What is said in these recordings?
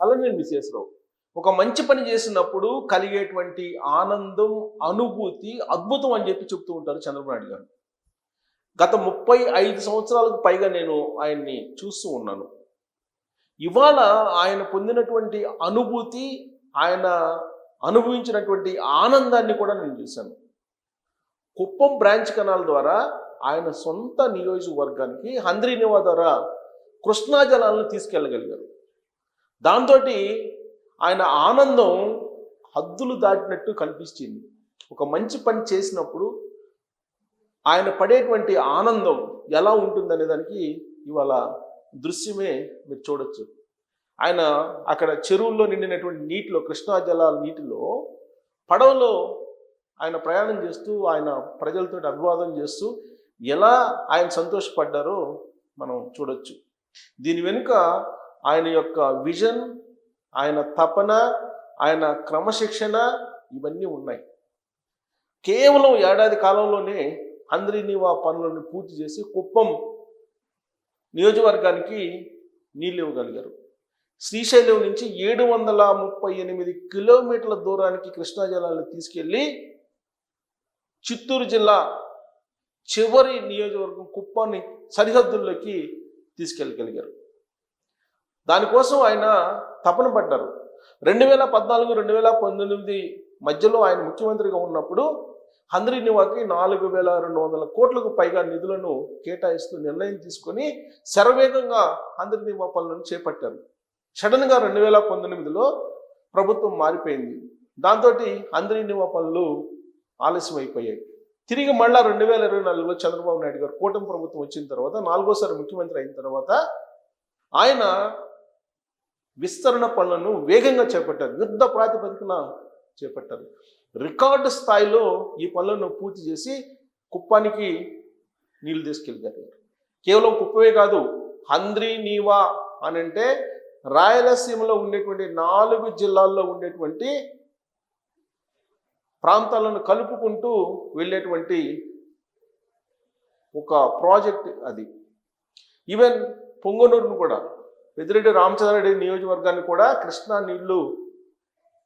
అలానే విశ్వేశ్వరరావు ఒక మంచి పని చేసినప్పుడు కలిగేటువంటి ఆనందం అనుభూతి అద్భుతం అని చెప్పి చెప్తూ ఉంటారు చంద్రబాబు నాయుడు గారు. గత ముప్పై ఐదు సంవత్సరాలకు పైగా నేను ఆయన్ని చూస్తూ ఉన్నాను. ఇవాళ ఆయన పొందినటువంటి అనుభూతి ఆయన అనుభవించినటువంటి ఆనందాన్ని కూడా నేను చూశాను. కుప్పం బ్రాంచ్ కెనాల్ ద్వారా ఆయన సొంత నియోజకవర్గానికి హంద్రీనివా ద్వారా కృష్ణా జలాలను తీసుకెళ్ళగలిగారు. దాంతో ఆయన ఆనందం హద్దులు దాటినట్టు కనిపించింది ఒక మంచి పని చేసినప్పుడు ఆయన పడేటువంటి ఆనందం ఎలా ఉంటుందనే దానికి ఇవాళ దృశ్యమే మీరు చూడొచ్చు. ఆయన అక్కడ చెరువుల్లో నిండినటువంటి నీటిలో కృష్ణా జలాల నీటిలో పడవలో ఆయన ప్రయాణం చేస్తూ ఆయన ప్రజలతో అభివాదం చేస్తూ ఎలా ఆయన సంతోషపడ్డారో మనం చూడొచ్చు. దీని వెనుక ఆయన యొక్క విజన్ ఆయన తపన ఆయన క్రమశిక్షణ ఇవన్నీ ఉన్నాయి. కేవలం ఏడాది కాలంలోనే అందరినీవా పనులను పూర్తి చేసి కుప్పం నియోజకవర్గానికి నీళ్ళు ఇవ్వగలిగారు. శ్రీశైలం నుంచి ఏడు వందల ముప్పై ఎనిమిది కిలోమీటర్ల దూరానికి కృష్ణా జలాలను తీసుకెళ్ళి చిత్తూరు జిల్లా చివరి నియోజకవర్గం కుప్పాన్ని సరిహద్దుల్లోకి తీసుకెళ్ళగలిగారు. దానికోసం ఆయన తపన పడ్డారు. రెండు వేల పద్నాలుగు రెండు వేల పంతొమ్మిది మధ్యలో ఆయన ముఖ్యమంత్రిగా ఉన్నప్పుడు హంద్రీనివాకి నాలుగు వేల రెండు వందల కోట్లకు పైగా నిధులను కేటాయిస్తూ నిర్ణయం తీసుకొని శరవేగంగా హంద్రీనివా పనులను చేపట్టారు. సడన్గా రెండు వేల పంతొమ్మిదిలో ప్రభుత్వం మారిపోయింది. దాంతో హంద్రీనివా పనులు ఆలస్యం అయిపోయాయి తిరిగి మళ్ళా రెండు వేల ఇరవై నాలుగులో చంద్రబాబు నాయుడు గారు కూటమి ప్రభుత్వం వచ్చిన తర్వాత నాలుగోసారి ముఖ్యమంత్రి అయిన తర్వాత ఆయన విస్తరణ పనులను వేగంగా చేపట్టారు. యుద్ధ ప్రాతిపదికన చేపట్టారు. రికార్డు స్థాయిలో ఈ పనులను పూర్తి చేసి కుప్పానికి నీళ్ళు తీసుకెళ్ళారు కేవలం కుప్పమే కాదు హంద్రి నీవా అని అంటే రాయలసీమలో ఉండేటువంటి నాలుగు జిల్లాల్లో ఉండేటువంటి ప్రాంతాలను కలుపుకుంటూ వెళ్ళేటువంటి ఒక ప్రాజెక్ట్ అది. ఈవెన్ పొంగనూరును కూడా పెద్దిరెడ్డి రామచంద్రారెడ్డి నియోజకవర్గాన్ని కూడా కృష్ణా నీళ్ళు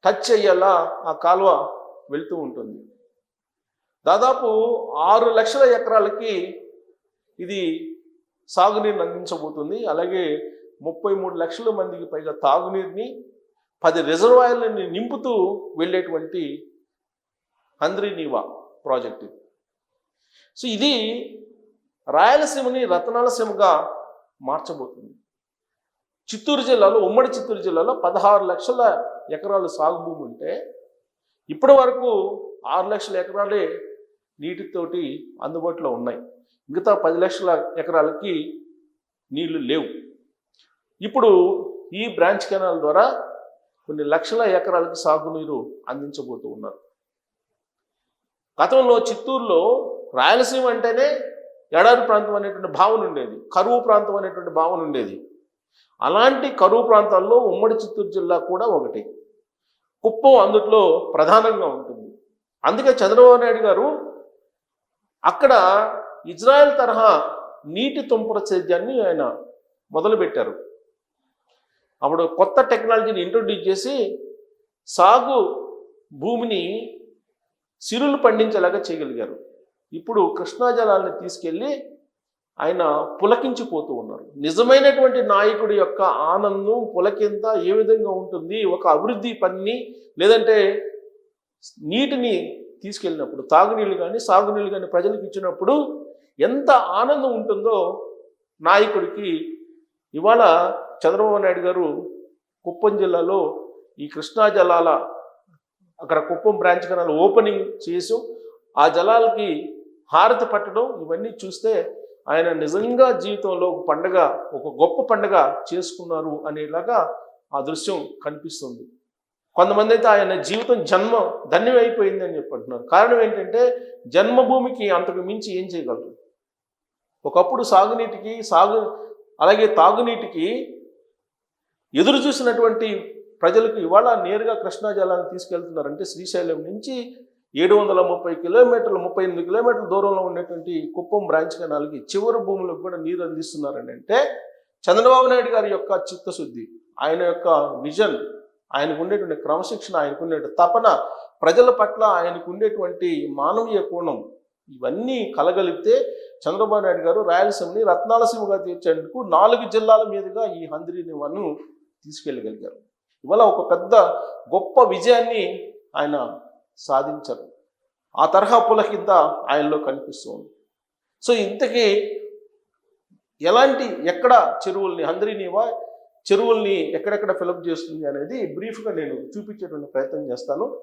టచ్ అయ్యేలా ఆ కాలువ వెళ్తూ ఉంటుంది. దాదాపు ఆరు లక్షల ఎకరాలకి ఇది సాగునీరుని అందించబోతుంది. అలాగే ముప్పై మూడు లక్షల మందికి పైగా తాగునీరుని పది రిజర్వాయర్లని నింపుతూ వెళ్ళేటువంటి హంద్రీనీవా ప్రాజెక్ట్. ఇది సో ఇది రాయలసీమని రత్నాలసీమగా మార్చబోతుంది. చిత్తూరు జిల్లాలో ఉమ్మడి చిత్తూరు జిల్లాలో పదహారు లక్షల ఎకరాలు సాగు భూమి ఉంటే ఇప్పటి వరకు ఆరు లక్షల ఎకరాలే నీటితోటి అందుబాటులో ఉన్నాయి. మిగతా పది లక్షల ఎకరాలకి నీళ్ళు లేవు. ఇప్పుడు ఈ బ్రాంచ్ కెనాల్ ద్వారా కొన్ని లక్షల ఎకరాలకి సాగునీరు అందించబోతూ ఉన్నారు. గతంలో చిత్తూరులో రాయలసీమ అంటేనే ఎడారి ప్రాంతం అనేటువంటి భావన ఉండేది. కరువు ప్రాంతం అనేటువంటి భావన ఉండేది. అలాంటి కరువు ప్రాంతాల్లో ఉమ్మడి చిత్తూరు జిల్లా కూడా ఒకటి. కుప్పం అందుట్లో ప్రధానంగా ఉంటుంది. అందుకే చంద్రబాబు నాయుడు గారు అక్కడ ఇజ్రాయెల్ తరహా నీటి తుంపర సేద్యాన్ని ఆయన మొదలుపెట్టారు. అప్పుడు కొత్త టెక్నాలజీని ఇంట్రొడ్యూస్ చేసి సాగు భూమిని సిరులు పండించేలాగా చేయగలిగారు. ఇప్పుడు కృష్ణా జలాలను తీసుకెళ్ళి ఆయన పులకించిపోతూ ఉన్నారు. నిజమైనటువంటి నాయకుడి యొక్క ఆనందం పులకింత ఏ విధంగా ఉంటుంది? ఒక అభివృద్ధి పనిని లేదంటే నీటిని తీసుకెళ్ళినప్పుడు తాగునీళ్ళు కానీ సాగునీళ్ళు కానీ ప్రజలకు ఇచ్చినప్పుడు ఎంత ఆనందం ఉంటుందో నాయకుడికి. ఇవాళ చంద్రబాబు నాయుడు గారు కుప్పం జిల్లాలో ఈ కృష్ణా జలాల అక్కడ కుప్పం బ్రాంచ్ కెనాల్ ఓపెనింగ్ చేసి ఆ జలాలకి హారతి పట్టడం ఇవన్నీ చూస్తే ఆయన నిజంగా జీవితంలో ఒక పండగ ఒక గొప్ప పండగ చేసుకున్నారు అనేలాగా ఆ దృశ్యం కనిపిస్తుంది. కొంతమంది అయితే ఆయన జీవితం జన్మ ధన్యం అయిపోయింది అని చెప్పంటున్నారు. కారణం ఏంటంటే జన్మభూమికి అంతకు మించి ఏం చేయగలరు? ఒకప్పుడు సాగునీటికి సాగు అలాగే తాగునీటికి ఎదురు చూసినటువంటి ప్రజలకు ఇవాళ నేరుగా కృష్ణా జలాన్ని తీసుకెళ్తున్నారంటే శ్రీశైలం నుంచి ఏడు వందల ముప్పై కిలోమీటర్లు ముప్పై ఎనిమిది కిలోమీటర్ల దూరంలో ఉన్నటువంటి కుప్పం బ్రాంచ్ కెనాల్కి చివరి భూములకు కూడా నీరు అందిస్తున్నారని అంటే చంద్రబాబు నాయుడు గారి యొక్క చిత్తశుద్ధి ఆయన యొక్క విజన్ ఆయనకు ఉండేటువంటి క్రమశిక్షణ ఆయనకు తపన ప్రజల పట్ల ఆయనకు ఉండేటువంటి మానవీయ కోణం ఇవన్నీ కలగలిపితే చంద్రబాబు నాయుడు గారు రాయలసీమని రత్నాలసీమగా తీర్చేందుకు నాలుగు జిల్లాల మీదుగా ఈ హంద్రీ నివాను తీసుకెళ్ళగలిగారు. ఇవాళ ఒక పెద్ద గొప్ప విజయాన్ని ఆయన సాధించారు. ఆ తరహా పులకింత ఆయనలో కనిపిస్తుంది సో ఇంతకీ ఎలాంటి ఎక్కడ చెరువుల్ని హంద్రీనివా చెరువుల్ని ఎక్కడెక్కడ ఫిలప్ చేస్తుంది అనేది బ్రీఫ్గా నేను చూపించేటువంటి ప్రయత్నం చేస్తాను.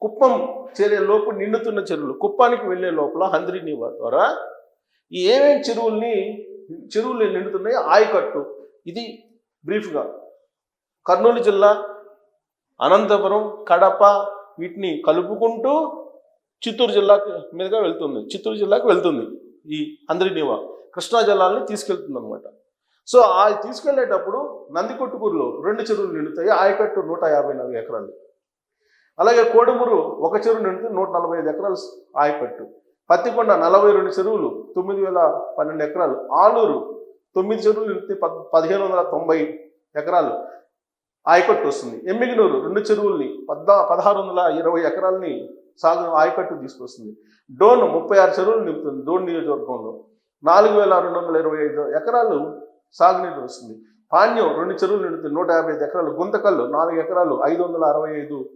కుప్పం చేరే లోపు నిండుతున్న చెరువులు కుప్పానికి వెళ్ళే లోపల హంద్రీనివా ద్వారా ఈ ఏమేమి చెరువుల్ని చెరువులు నిండుతున్నాయి ఆయకట్టు. ఇది బ్రీఫ్గా కర్నూలు జిల్లా అనంతపురం కడప వీటిని కలుపుకుంటూ చిత్తూరు జిల్లాకు మీదుగా వెళ్తుంది. చిత్తూరు జిల్లాకు వెళ్తుంది ఈ అందరినీవా కృష్ణా జిల్లాలని తీసుకెళ్తుంది అనమాట సో ఆ తీసుకెళ్ళేటప్పుడు నందికొట్టుకూరులో రెండు చెరువులు నిండుతాయి. ఆయకట్టు నూట యాభై నాలుగు ఎకరాలు. అలాగే కోడుమూరు ఒక చెరువు నిండుతుంది నూట నలభై ఐదు ఎకరాలు ఆయకట్టు. పత్తికొండ నలభై రెండు చెరువులు తొమ్మిది వేల పన్నెండు ఎకరాలు. ఆలూరు తొమ్మిది చెరువులు నిండుతాయి పద్ పదిహేను వందల తొంభై ఎకరాలు. ఆయకట్టు వస్తుంది. ఎమ్మిగినూరు రెండు చెరువుల్ని పద్దా పదహారు వందల ఇరవై ఎకరాలని సాగు ఆయకట్టు తీసుకొస్తుంది. డోన్ ముప్పై ఆరు చెరువులు నింపుతుంది డోన్ నియోజకవర్గంలో. నాలుగు వేల రెండు వందల ఇరవై ఐదు ఎకరాలు సాగునీరు వస్తుంది. పాణ్యం రెండు చెరువులు నిండుతుంది నూట యాభై ఐదు ఎకరాలు. గుంతకల్లు నాలుగు ఎకరాలు ఐదు వందల అరవై ఐదు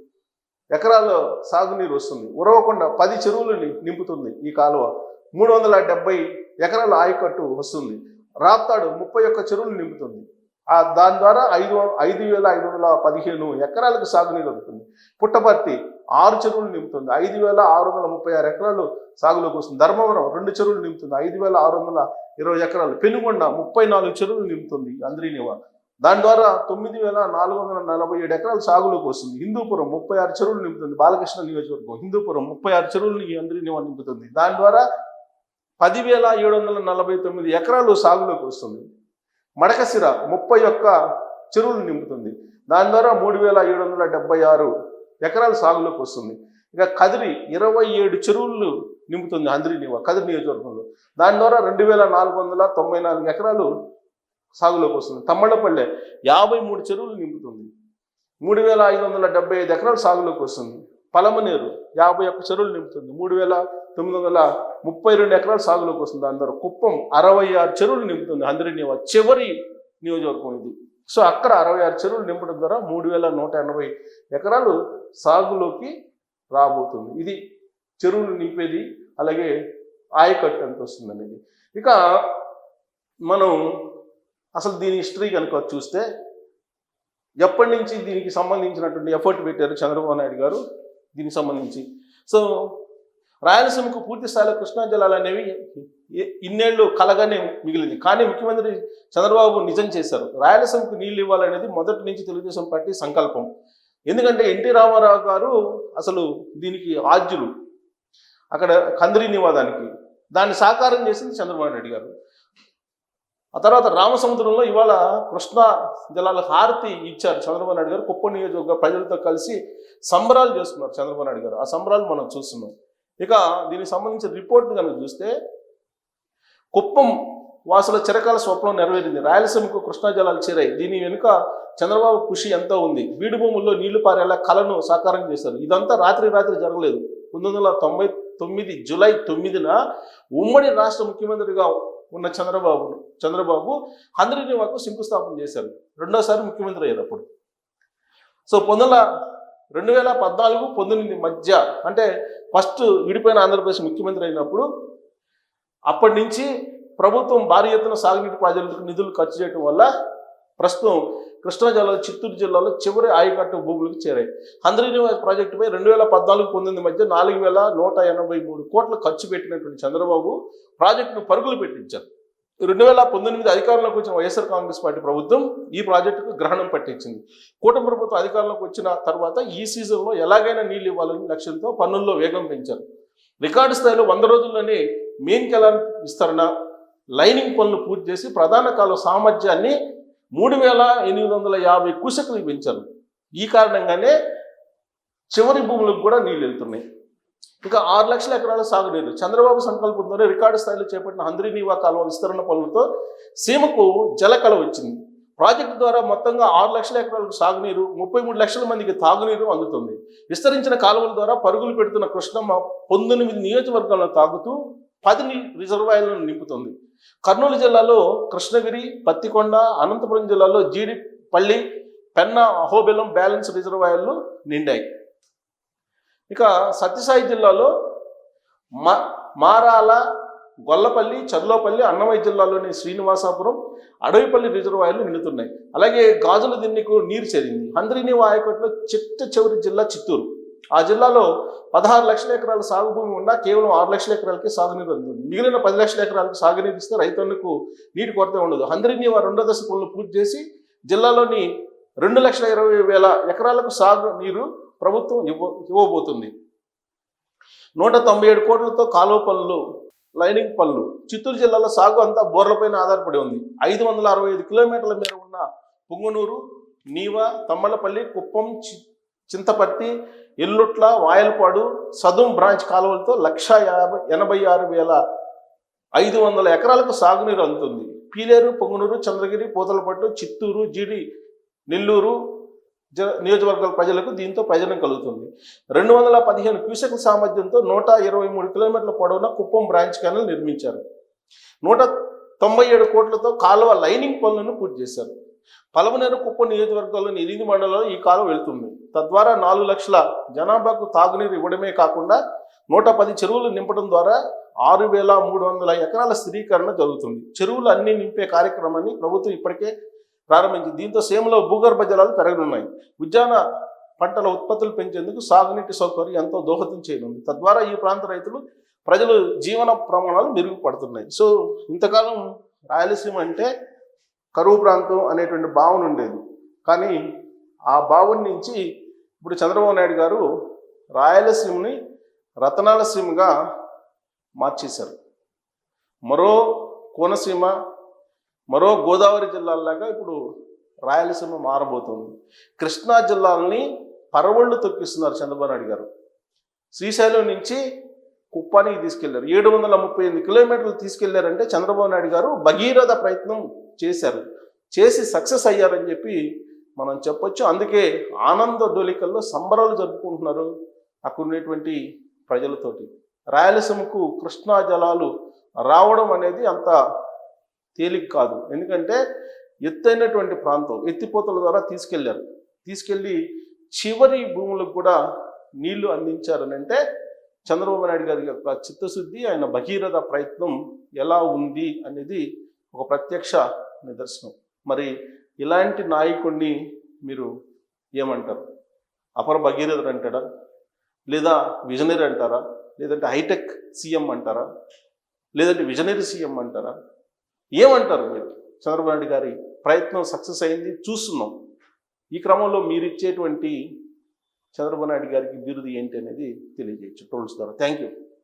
ఎకరాల్లో సాగునీరు వస్తుంది. ఉరవకొండ పది చెరువులు నింపుతుంది ఈ కాలువ. మూడు వందల డెబ్బై ఎకరాల ఆయకట్టు వస్తుంది. రాప్తాడు ముప్పై ఒక్క చెరువులు నింపుతుంది. దాని ద్వారా ఐదు ఐదు వేల ఐదు వందల పదిహేను ఎకరాలకు సాగునీరు అందుతుంది. పుట్టపర్తి ఆరు చెరువులు నింపుతుంది. ఐదు వేల ఆరు వందల ముప్పై ఆరు ఎకరాలు సాగులోకి వస్తుంది. ధర్మవరం రెండు చెరువులు నింపుతుంది. ఐదు వేల ఆరు వందల ఇరవై ఎకరాలు. పెనుగొండ ముప్పై నాలుగు చెరువులు నింపుతుంది అంద్రీనివా దాని ద్వారా తొమ్మిది వేల నాలుగు వందల నలభై ఏడు ఎకరాలు సాగులోకి వస్తుంది. హిందూపురం ముప్పై ఆరు చెరువులు నింపుతుంది. బాలకృష్ణ నియోజకవర్గం హిందూపురం ముప్పై ఆరు చెరువులు ఈ అంద్రీనివా నింపుతుంది. దాని ద్వారా పదివేల ఏడు వందల నలభై తొమ్మిది ఎకరాలు సాగులోకి వస్తుంది. మడకసిర ముప్పై ఒక్క చెరువులు నింపుతుంది. దాని ద్వారా మూడు వేల ఏడు వందల డెబ్బై ఆరు ఎకరాలు సాగులోకి వస్తుంది. ఇక కదిరి ఇరవై ఏడు చెరువులు నింపుతుంది అంద్రినివా కదిరి నియోజకవర్గంలో. దాని ద్వారా రెండు వేల నాలుగు వందల తొంభై నాలుగు ఎకరాలు సాగులోకి వస్తుంది. తమ్మళ్ళపల్లె యాభై మూడు చెరువులు నింపుతుంది. మూడు వేల ఐదు వందల డెబ్బై ఐదు ఎకరాలు సాగులోకి వస్తుంది. పలమనేరు యాభై ఒక్క చెరువులు నింపుతుంది. మూడు వేల తొమ్మిది వందల ముప్పై రెండు ఎకరాల సాగులోకి వస్తుంది అందరూ. కుప్పం అరవై ఆరు చెరువులు నింపుతుంది. అందరినీ చివరి నియోజకవర్గం ఇది. సో అక్కడ అరవై ఆరు చెరువులు నింపడం ద్వారా మూడు వేల నూట ఎనభై ఎకరాలు సాగులోకి రాబోతుంది. ఇది చెరువులు నింపేది అలాగే ఆయకట్టు ఎంత వస్తుంది అనేది. ఇక మనం అసలు దీని హిస్టరీ కనుక చూస్తే ఎప్పటి నుంచి దీనికి సంబంధించినటువంటి ఎఫర్ట్ పెట్టారు చంద్రబాబు నాయుడు గారు? దీనికి సంబంధించి. సో రాయలసీమకు పూర్తి స్థాయిలో కృష్ణా జలాలు అనేవి ఇన్నేళ్ళు కలగానే మిగిలింది. కానీ ముఖ్యమంత్రి చంద్రబాబు నిజం చేశారు. రాయలసీమకు నీళ్ళు ఇవ్వాలనేది మొదటి నుంచి తెలుగుదేశం పార్టీ సంకల్పం. ఎందుకంటే ఎన్టీ రామారావు గారు అసలు దీనికి ఆద్యులు. అక్కడ కందిరి నివాదానికి దాన్ని సాకారం చేసింది చంద్రబాబు నాయుడు గారు. ఆ తర్వాత రామసముద్రంలో ఇవాళ కృష్ణా జలాల హారతి ఇచ్చారు చంద్రబాబు నాయుడు గారు. కుప్ప నియోజకవర్గ ప్రజలతో కలిసి సంబరాలు చేస్తున్నారు చంద్రబాబు నాయుడు గారు. ఆ సంబరాలు మనం చూస్తున్నాం. ఇక దీనికి సంబంధించిన రిపోర్ట్ కనుక చూస్తే కుప్పం వాసుల చిరకాల స్వప్నం నెరవేరింది. రాయలసీమకు కృష్ణా జలాలు చేరాయి. దీని వెనుక చంద్రబాబు కృషి ఎంతో ఉంది. బీడు భూముల్లో నీళ్ళు పారేలా కళను సాకారం చేశారు. ఇదంతా రాత్రి రాత్రి జరగలేదు. పంతొమ్మిది వందల తొంభై తొమ్మిది జూలై తొమ్మిదిన ఉమ్మడి రాష్ట్ర ముఖ్యమంత్రిగా ఉన్న చంద్రబాబు చంద్రబాబు అందరినీ వరకు శంకుస్థాపన చేశారు. రెండోసారి ముఖ్యమంత్రి అయ్యారు అప్పుడు సో పంతొమ్మిది రెండు వేల పద్నాలుగు పంతొమ్మిది మధ్య అంటే ఫస్ట్ విడిపోయిన ఆంధ్రప్రదేశ్ ముఖ్యమంత్రి అయినప్పుడు అప్పటి నుంచి ప్రభుత్వం భారీ ఎత్తున సాగునీటి ప్రాజెక్టులకు నిధులు ఖర్చు చేయడం వల్ల ప్రస్తుతం కృష్ణా జిల్లా చిత్తూరు జిల్లాలో చివరి ఆయకట్టు భూములకు చేరాయి. హంద్రీనివాస్ ప్రాజెక్టుపై రెండు వేల పద్నాలుగు పంతొమ్మిది మధ్య నాలుగు వేల నూట ఎనభై మూడు కోట్లు ఖర్చు పెట్టినటువంటి చంద్రబాబు ప్రాజెక్టును పరుగులు పెట్టించారు. రెండు వేల పంతొమ్మిది అధికారంలోకి వచ్చిన వైఎస్ఆర్ కాంగ్రెస్ పార్టీ ప్రభుత్వం ఈ ప్రాజెక్టుకు గ్రహణం పట్టించింది. కూటమి ప్రభుత్వం అధికారంలోకి వచ్చిన తర్వాత ఈ సీజన్లో ఎలాగైనా నీళ్ళు ఇవ్వాలని లక్ష్యంతో పన్నుల్లో వేగం పెంచారు. రికార్డు స్థాయిలో వంద రోజుల్లోనే మెయిన్ కెలాన్ విస్తరణ లైనింగ్ పనులు పూర్తి చేసి ప్రధాన కాలువ సామర్థ్యాన్ని మూడు వేల ఎనిమిది వందల యాభై కుశకులు పెంచారు. ఈ కారణంగానే చివరి భూములకు కూడా నీళ్ళు వెళ్తున్నాయి. ఇక ఆరు లక్షల ఎకరాల సాగునీరు చంద్రబాబు సంకల్పంతోనే రికార్డు స్థాయిలో చేపట్టిన హంద్రీనీవా కాలువ విస్తరణ పనులతో సీమకు జలకళ వచ్చింది ప్రాజెక్టు ద్వారా మొత్తంగా ఆరు లక్షల ఎకరాలకు సాగునీరు ముప్పై మూడు లక్షల మందికి తాగునీరు అందుతుంది. విస్తరించిన కాలువల ద్వారా పరుగులు పెడుతున్న కృష్ణమ్మ పంతొమ్మిది నియోజకవర్గాలను తాగుతూ పది రిజర్వాయర్లను నింపుతుంది. కర్నూలు జిల్లాలో కృష్ణగిరి పత్తికొండ అనంతపురం జిల్లాలో జీడిపల్లి పెన్నా అహోబెలం బ్యాలెన్స్ రిజర్వాయర్లు నిండాయి. ఇక సత్యసాయి జిల్లాలో మా మారాల గొల్లపల్లి చర్లోపల్లి అన్నమయ్య జిల్లాలోని శ్రీనివాసాపురం అడవిపల్లి రిజర్వాయర్లు నిండుతున్నాయి అలాగే గాజుల దిన్నికు నీరు చేరింది. హంద్రిని ఆయకట్లో చిట్ట చివరి జిల్లా చిత్తూరు. ఆ జిల్లాలో పదహారు లక్షల ఎకరాల సాగు భూమి ఉన్నా కేవలం ఆరు లక్షల ఎకరాలకి సాగునీరు అందుతుంది. మిగిలిన పది లక్షల ఎకరాలకు సాగునీరు ఇస్తే రైతులకు నీటి కొరత ఉండదు. హంద్రిని వారు రెండో దశ పనులు పూర్తి చేసి జిల్లాలోని రెండు లక్షల ఇరవై వేల ఎకరాలకు సాగు నీరు ప్రభుత్వం ఇవ్వ ఇవ్వబోతుంది. నూట తొంభై ఏడు కోట్లతో కాలువ పనులు లైనింగ్ పనులు. చిత్తూరు జిల్లాలో సాగు అంతా బోర్లపైన ఆధారపడి ఉంది. ఐదు వందల అరవై ఐదు కిలోమీటర్ల మేర ఉన్న పుంగనూరు నీవ తమ్మలపల్లి కుప్పం చి- ఎల్లుట్ల వాయల్పాడు సదుం బ్రాంచ్ కాలువలతో లక్ష యాభై ఎనభై ఆరు వేల ఐదు వందల ఎకరాలకు సాగునీరు అందుతుంది. పీలేరు పొంగునూరు చంద్రగిరి పూతలపట్టు చిత్తూరు జిడి నెల్లూరు నియోజకవర్గాల ప్రజలకు దీంతో ప్రయోజనం కలుగుతుంది. రెండు వందల పదిహేను క్యూసెక్ల సామర్థ్యంతో నూట ఇరవై మూడు కిలోమీటర్ల పొడవున కుప్పం బ్రాంచ్ కెనాల్ నిర్మించారు. నూట తొంభై ఏడు కోట్లతో కాలువ లైనింగ్ పనులను పూర్తి చేశారు. పలమనేరు కుప్పం నియోజకవర్గంలోని ఎనిమిది మండలంలో ఈ కాలువ వెళ్తుంది. తద్వారా నాలుగు లక్షల జనాభాకు తాగునీరు ఇవ్వడమే కాకుండా నూట పది చెరువులు నింపడం ద్వారా ఆరు వేల మూడు వందల ఎకరాల స్థిరీకరణ జరుగుతుంది. చెరువులు అన్ని నింపే కార్యక్రమాన్ని ప్రభుత్వం ఇప్పటికే ప్రారంభించింది. దీంతో సీమలో భూగర్భ జలాలు పెరగనున్నాయి. ఉద్యాన పంటల ఉత్పత్తులు పెంచేందుకు సాగునీటి సౌకర్యం ఎంతో దోహదం చేయనుంది. తద్వారా ఈ ప్రాంత రైతులు ప్రజలు జీవన ప్రమాణాలు మెరుగుపడుతున్నాయి. సో ఇంతకాలం రాయలసీమ అంటే కరువు ప్రాంతం అనేటువంటి భావన ఉండేది. కానీ ఆ భావన నుంచి ఇప్పుడు చంద్రబాబు నాయుడు గారు రాయలసీమని రతనాల సీమగా మార్చేశారు. మరో కోనసీమ మరో గోదావరి జిల్లాలాగా ఇప్పుడు రాయలసీమ మారబోతుంది. కృష్ణా జిల్లాలని పరవళ్ళు తొక్కిస్తున్నారు చంద్రబాబు నాయుడు గారు. శ్రీశైలం నుంచి కుప్పానికి తీసుకెళ్ళారు. ఏడు వందల ముప్పై ఎనిమిది కిలోమీటర్లు తీసుకెళ్ళారంటే చంద్రబాబు నాయుడు గారు భగీరథ ప్రయత్నం చేశారు. చేసి సక్సెస్ అయ్యారని చెప్పి మనం చెప్పొచ్చు. అందుకే ఆనంద డోలికల్లో సంబరాలు జరుపుకుంటున్నారు అక్కడ ఉన్నటువంటి ప్రజలతోటి. రాయలసీమకు కృష్ణా జలాలు రావడం అనేది అంత తేలిక కాదు. ఎందుకంటే ఎత్తైనటువంటి ప్రాంతం ఎత్తిపోతల ద్వారా తీసుకెళ్ళారు. తీసుకెళ్ళి చివరి భూములకు కూడా నీళ్ళు అందించారని అంటే చంద్రబాబు నాయుడు గారి యొక్క చిత్తశుద్ధి ఆయన భగీరథ ప్రయత్నం ఎలా ఉంది అనేది ఒక ప్రత్యక్ష నిదర్శనం. మరి ఇలాంటి నాయకుడిని మీరు ఏమంటారు? అపర భగీరథుడు అంటారా లేదా విజనరీ అంటారా? లేదంటే హైటెక్ సీఎం అంటారా? లేదంటే విజనరీ సీఎం అంటారా? ఏమంటారు మీరు? చంద్రబాబు నాయుడు గారి ప్రయత్నం సక్సెస్ అయింది చూస్తున్నాం. ఈ క్రమంలో మీరు ఇచ్చేటువంటి చంద్రబాబు నాయుడు గారికి బిరుదు ఏంటి అనేది తెలియజేయచ్చు. ట్రోల్స్ ద్వారా. Thank you